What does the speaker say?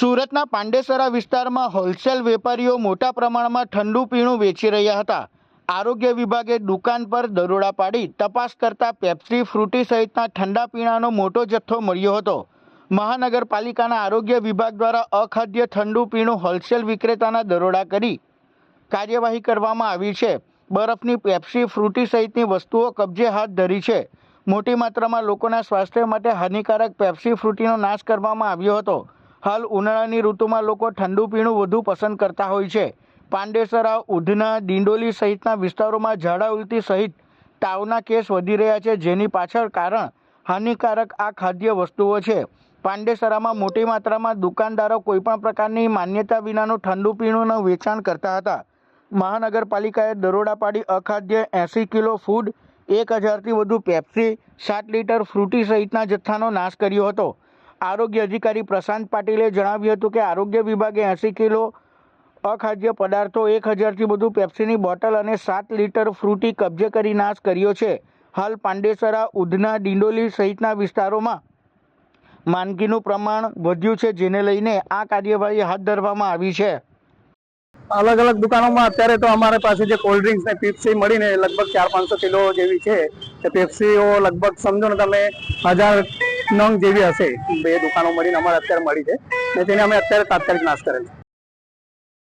સુરતના પાંડેસરા વિસ્તારમાં હોલસેલ વેપારીઓ મોટા પ્રમાણમાં ઠંડુ પીણું વેચી રહ્યા હતા. આરોગ્ય વિભાગે દુકાન પર દરોડા પાડી તપાસ કરતા પેપ્સી, ફ્રૂટી સહિતના ઠંડા પીણાનો મોટો જથ્થો મળ્યો હતો. મહાનગરપાલિકાના આરોગ્ય વિભાગ દ્વારા અખાદ્ય ઠંડુ પીણું હોલસેલ વિક્રેતાના દરોડા કરી કાર્યવાહી કરવામાં આવી છે. બરફની પેપ્સી, ફ્રૂટી સહિતની વસ્તુઓ કબજે હાથ ધરી છે. મોટી માત્રામાં લોકોના સ્વાસ્થ્ય માટે હાનિકારક પેપ્સી, ફ્રૂટીનો નાશ કરવામાં આવ્યો હતો. હાલ ઉનાળાની ઋતુમાં લોકો ઠંડુ પીણું વધુ પસંદ કરતા હોય છે. પાંડેસરા ઉધના, ડિંડોલી સહિતના વિસ્તારોમાં ઝાડા ઉલટી સહિત તાવના કેસ વધી રહ્યા છે, જેની પાછળ કારણ હાનિકારક આ ખાદ્ય વસ્તુઓ છે. પાંડેસરામાં મોટી માત્રામાં દુકાનદારો કોઈપણ પ્રકારની માન્યતા વિનાનું ઠંડુ પીણુંનું વેચાણ કરતા હતા. મહાનગરપાલિકાએ દરોડા પાડી અખાદ્ય એંસી કિલો ફૂડ, એક હજારથી વધુ પેપ્સી, સાત લીટર ફ્રૂટી સહિતના જથ્થાનો નાશ કર્યો હતો. આરોગ્ય અધિકારી પ્રશાંત પાટીલે જણાવ્યું હતું કે આરોગ્ય વિભાગે એંસી કિલો અખાદ્ય પદાર્થો એક હજારથી વધુ પેપ્સીની બોટલ અને સાત લીટર ફ્રૂટી કબજે કરી નાશ કર્યો છે. હાલ પાંડેસરા, ઉધના, ડિંડોલી સહિતના વિસ્તારોમાં માંદગીનું પ્રમાણ વધ્યું છે, જેને લઈને આ કાર્યવાહી હાથ ધરવામાં આવી છે. અલગ અલગ દુકાનોમાં અત્યારે તો અમારી પાસે જે કોલ્ડ ડ્રિંક્સ ને પેપ્સી મળીને લગભગ ચાર પાંચસો કિલો જેવી છે. પેપ્સીઓ લગભગ સમજો ને તમે હજાર નંગ જેવી હશે. બે દુકાનો મળીને અમારે અત્યારે મળી છે. ને તેને અમે અત્યારે તાત્કાલિક નાશ કરેલ.